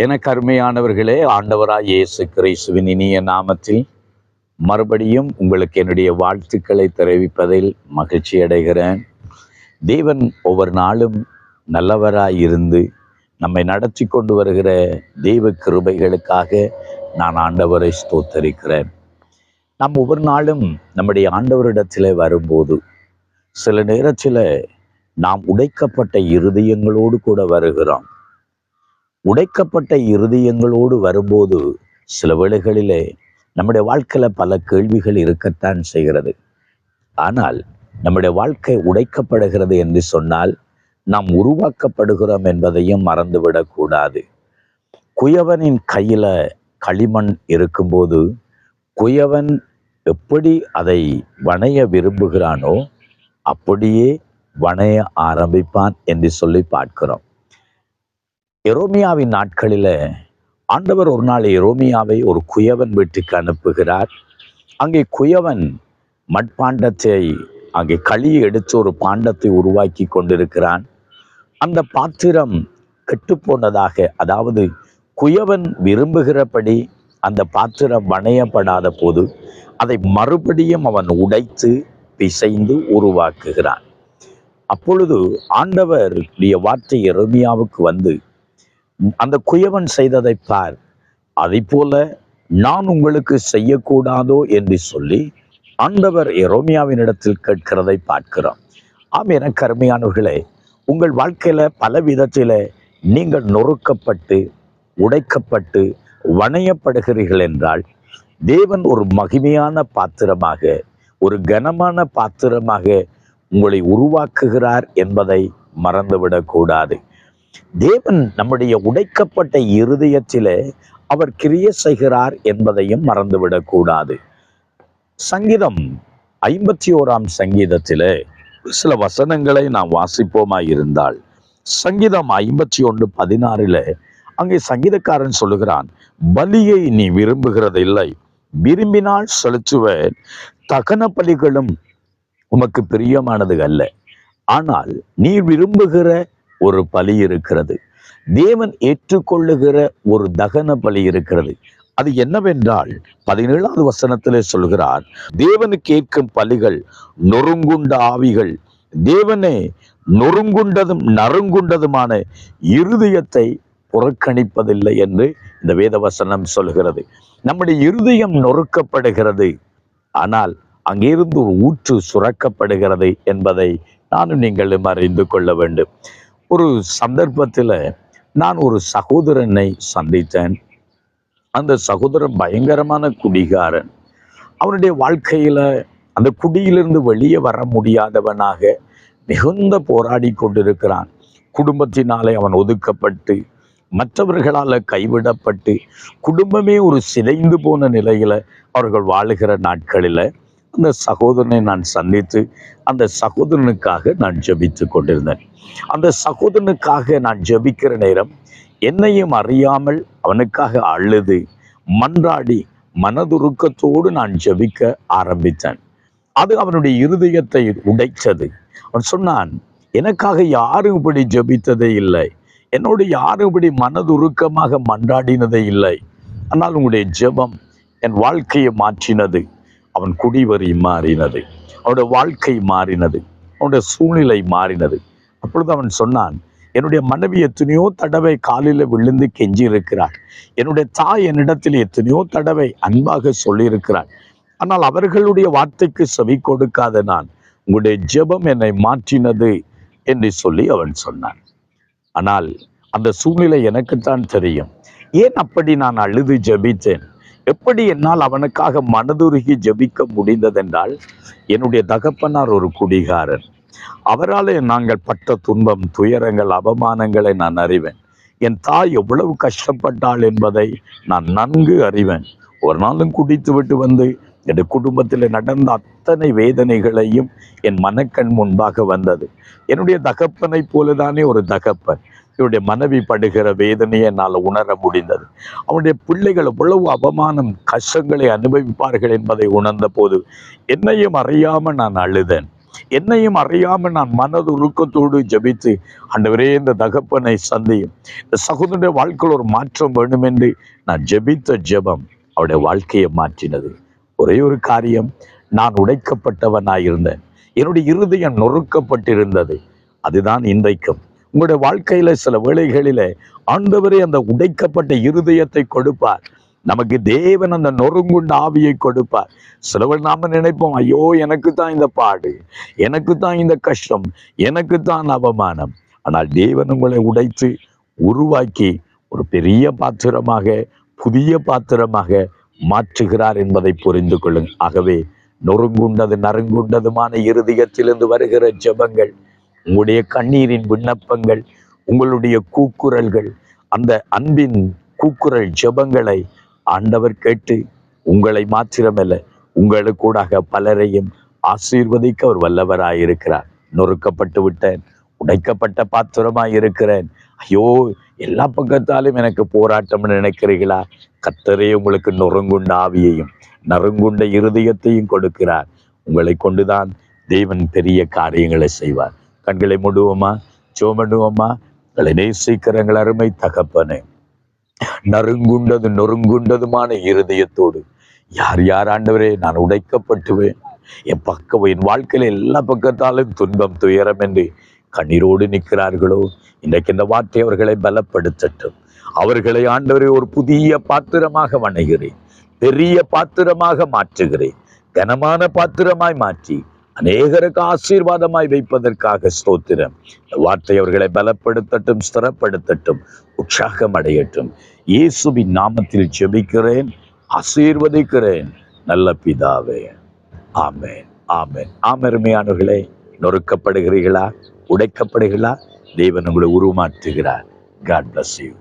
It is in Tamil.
எனக்கு அருமையானவர்களே ஆண்டவராய் இயேசு கிறிஸ்துவின் இனிய நாமத்தில் மறுபடியும் உங்களுக்கு என்னுடைய வாழ்த்துக்களை தெரிவிப்பதில் மகிழ்ச்சி அடைகிறேன். தேவன் ஒவ்வொரு நாளும் நல்லவராய் இருந்து நம்மை நடத்தி கொண்டு வருகிற தெய்வ கிருபைகளுக்காக நான் ஆண்டவரை ஸ்தோத்தரிக்கிறேன். நாம் ஒவ்வொரு நாளும் நம்முடைய ஆண்டவரிடத்தில் வரும்போது சில நேரத்தில் நாம் உடைக்கப்பட்ட இருதயங்களோடு கூட வருகிறோம். உடைக்கப்பட்ட இருதயங்களோடு வரும்போது சில வேளைகளிலே நம்முடைய வாழ்க்கையில பல கேள்விகள் இருக்கத்தான் செய்கிறது. ஆனால் நம்முடைய வாழ்க்கை உடைக்கப்படுகிறது என்று சொன்னால் நாம் உருவாக்கப்படுகிறோம் என்பதையும் மறந்துவிடக்கூடாது குயவனின் கையில களிமண் இருக்கும்போது குயவன் எப்படி அதை வணைய விரும்புகிறானோ அப்படியே வணைய ஆரம்பிப்பான் என்று சொல்லி பார்க்கிறோம். எரோமியாவின் நாட்களில் ஆண்டவர் ஒரு நாள் எரோமியாவை ஒரு குயவன் வீட்டுக்கு அனுப்புகிறார். அங்கே குயவன் மட்பாண்டத்தை அங்கே களியை எடுத்து ஒரு பாண்டத்தை உருவாக்கி கொண்டிருக்கிறான். அந்த பாத்திரம் கெட்டுப்போனதாக அதாவது குயவன் விரும்புகிறபடி அந்த பாத்திரம் வணையப்படாத போது அதை மறுபடியும் அவன் உடைத்து பிசைந்து உருவாக்குகிறான். அப்பொழுது ஆண்டவருடைய வார்த்தை எருமியாவுக்கு வந்து அந்த குயவன் செய்ததை பார். அதை போல நான் உங்களுக்கு செய்யக்கூடாதோ என்று சொல்லி ஆண்டவர் எரோமியாவின் இடத்தில் கேட்கிறதை பார்க்கிறோம். ஆம் என கருமையானவர்களே உங்கள் வாழ்க்கையில பல விதத்தில நீங்கள் நொறுக்கப்பட்டு உடைக்கப்பட்டு வணையப்படுகிறீர்கள் என்றால் தேவன் ஒரு மகிமையான பாத்திரமாக ஒரு கனமான பாத்திரமாக உங்களை உருவாக்குகிறார் என்பதை மறந்துவிடக்கூடாது. தேவன் நம்முடைய உடைக்கப்பட்ட இருதயத்திலே அவர் கிரிய செய்கிறார் என்பதையும் மறந்துவிடக்கூடாது. சங்கீதம் ஐம்பத்தி ஓராம் சங்கீதத்திலே சில வசனங்களை நாம் வாசிப்போமா இருந்தால் சங்கீதம் ஐம்பத்தி ஒன்று பதினாறில் அங்கே சங்கீதக்காரன் சொல்லுகிறான் பலியை நீ விரும்புகிறது இல்லை விரும்பினால் செலுத்துவேன். தகன பலிகளும் உமக்கு பிரியமானது அல்ல. ஆனால் நீ விரும்புகிற ஒரு பலி இருக்கிறது. தேவன் ஏற்றுக்கொள்ளுகிற ஒரு தகன பலி இருக்கிறது. அது என்னவென்றால் பதினேழாவது வசனத்திலே சொல்கிறார் தேவனு கேட்கும் பலிகள் நொறுங்குண்ட ஆவிகள். தேவனே நொறுங்குண்டதும் நறுங்குண்டதுமான இருதயத்தை புறக்கணிப்பதில்லை என்று இந்த வேத வசனம் சொல்கிறது. நம்முடைய இருதயம் நொறுக்கப்படுகிறது. ஆனால் அங்கிருந்து ஒரு ஊற்று சுரக்கப்படுகிறது என்பதை நானும் நீங்களும் அறிந்து கொள்ள வேண்டும். ஒரு சந்தர்ப்பத்தில் நான் ஒரு சகோதரனை சந்தித்தேன். அந்த சகோதரன் பயங்கரமான குடிகாரன். அவனுடைய வாழ்க்கையில் அந்த குடியிலிருந்து வெளியே வர முடியாதவனாக மிகுந்த போராடி கொண்டிருக்கிறான். குடும்பத்தினாலே அவன் ஒதுக்கப்பட்டு மற்றவர்களால் கைவிடப்பட்டு குடும்பமே ஒரு சிதைந்து போன நிலையில் அவர்கள் வாழுகிற நாட்களில் அந்த சகோதரனை நான் சந்தித்து அந்த சகோதரனுக்காக நான் ஜெபித்து கொண்டிருந்தேன். அந்த சகோதரனுக்காக நான் ஜெபிக்கிற நேரம் என்னையும் அறியாமல் அவனுக்காக அழுது மன்றாடி மனதுருக்கத்தோடு நான் ஜெபிக்க ஆரம்பித்தேன். அது அவனுடைய இருதயத்தை உடைத்தது. அவன் சொன்னான் எனக்காக யாரும் இப்படி ஜெபித்ததே இல்லை. என்னோடு யாரும் இப்படி மனதுருக்கமாக மன்றாடினதே இல்லை. ஆனால் உங்களுடைய ஜெபம் என் வாழ்க்கையை மாற்றினது. அவன் குடிவரி மாறினது. அவனுடைய வாழ்க்கை மாறினது. அவனுடைய சூழ்நிலை மாறினது. அப்பொழுது அவன் சொன்னான் என்னுடைய மனைவி எத்தனையோ தடவை காலில் விழுந்து கெஞ்சி இருக்கிறாள் என்னுடைய தாய் என்னிடத்தில் எத்தனையோ தடவை அன்பாக சொல்லியிருக்கிறாள். ஆனால் அவர்களுடைய வார்த்தைக்கு செவி கொடுக்காத நான் உங்களுடைய ஜெபம் என்னை மாற்றினது என்று சொல்லி அவன் சொன்னான். ஆனால் அந்த சூழ்நிலை எனக்குத்தான் தெரியும். ஏன் அப்படி நான் அழுது ஜெபித்தேன்? எப்படி என்னால் அவனுக்காக மனதுருகி ஜெபிக்க முடிந்ததென்றால் என்னுடைய தகப்பனார் ஒரு குடிகாரன் அவராலே நாங்கள் பட்ட துன்பம் துயரங்கள் அவமானங்களை நான் அறிவேன். என் தாய் எவ்வளவு கஷ்டப்பட்டாள் என்பதை நான் நன்கு அறிவேன். ஒரு நாளும் குடித்து விட்டு வந்து என் குடும்பத்தில் நடந்த அத்தனை வேதனைகளையும் என் மனக்கண் முன்பாக வந்தது. என்னுடைய தகப்பனை போலதானே ஒரு தகப்பன். இவருடைய மனைவி படுகிற வேதனையை என்னால் உணர முடிந்தது. அவனுடைய பிள்ளைகள் எவ்வளவு அவமானம் கஷ்டங்களை அனுபவிப்பார்கள் என்பதை உணர்ந்த போது என்னையும் அறியாமல் நான் அழுதேன். என்னையும் அறியாமல் நான் மனது உருக்கத்தோடு ஜெபித்து அண்டவரே இந்த தகப்பனை சந்தியும். இந்த சகோதரனுடைய வாழ்க்கையில் ஒரு மாற்றம் வேண்டும் என்று நான் ஜெபித்த ஜெபம் அவருடைய வாழ்க்கையை மாற்றினது. ஒரே ஒரு காரியம் நான் உடைக்கப்பட்டவனாயிருந்தேன். என்னுடைய இருதயம் நொறுக்கப்பட்டிருந்தது. அதுதான் இன்றைக்கும். உங்களுடைய வாழ்க்கையில சில வேளைகளில ஆண்டவரே அந்த உடைக்கப்பட்ட இருதயத்தை கொடுப்பார். நமக்கு தேவன் அந்த நொறுங்குண்ட ஆவியை கொடுப்பார். சிலவர் நாம நினைப்போம் ஐயோ எனக்கு தான் இந்த பாடு எனக்கு தான் இந்த கஷ்டம் எனக்கு தான் அவமானம். ஆனால் தேவன் உங்களை உடைத்து உருவாக்கி ஒரு பெரிய பாத்திரமாக புதிய பாத்திரமாக மாற்றுகிறார் என்பதை புரிந்து கொள்ளுங்கள். ஆகவே நொறுங்குண்டது நறுங்குண்டதுமான இருதயத்திலிருந்து வருகிற ஜபங்கள் உங்களுடைய கண்ணீரின் விண்ணப்பங்கள் உங்களுடைய கூக்குரல்கள் அந்த அன்பின் கூக்குரல் ஜெபங்களை ஆண்டவர் கேட்டு உங்களை மாத்திரமல்ல உங்களுக்கூடாக பலரையும் ஆசீர்வதிக்க அவர் வல்லவராயிருக்கிறார் நொறுக்கப்பட்டு விட்டேன் உடைக்கப்பட்ட பாத்திரமாய் இருக்கிறேன். ஐயோ எல்லா பக்கத்தாலும் எனக்கு போராட்டம்னு நினைக்கிறீர்களா? கத்தரே உங்களுக்கு நொறுங்குண்ட ஆவியையும் நறுங்குண்ட இருதயத்தையும் கொடுக்கிறார். உங்களை கொண்டுதான் தேவன் பெரிய காரியங்களை செய்வார். கண்களை மூடுவோமா? சோமண்டுவோமா உங்களை நேசிக்கிறங்கள் அருமை தகப்பனே. நறுங்குண்டது நொறுங்குண்டதுமான இருதயத்தோடு. யார் யார் ஆண்டவரே நான் உடைக்கப்பட்டுவேன். என் பக்கம் என் வாழ்க்கையில எல்லா பக்கத்தாலும் துன்பம் துயரம் என்று கண்ணீரோடு நிற்கிறார்களோ? இன்றைக்கு இந்த வார்த்தை அவர்களை பலப்படுத்தட்டும். அவர்களை ஆண்டவரை ஒரு புதிய பாத்திரமாக வணைகிறேன் பெரிய பாத்திரமாக மாற்றுகிறேன். கனமான பாத்திரமாய் மாற்றி அநேகருக்கு ஆசீர்வாதமாய் வைப்பதற்காக ஸ்தோத்திரம். வார்த்தை அவர்களை பலப்படுத்தட்டும் ஸ்திரப்படுத்தட்டும் உற்சாகம் அடையட்டும் இயேசுவின் நாமத்தில் ஜெபிக்கிறேன் ஆசீர்வதிக்கிறேன். நல்ல பிதாவே. ஆமேன் ஆமேன். ஆமருமையானவர்களே நொறுக்கப்படுகிறீர்களா? உடைக்கப்படுகிறா தேவன் உங்களை உருமாற்றுகிறார். God bless you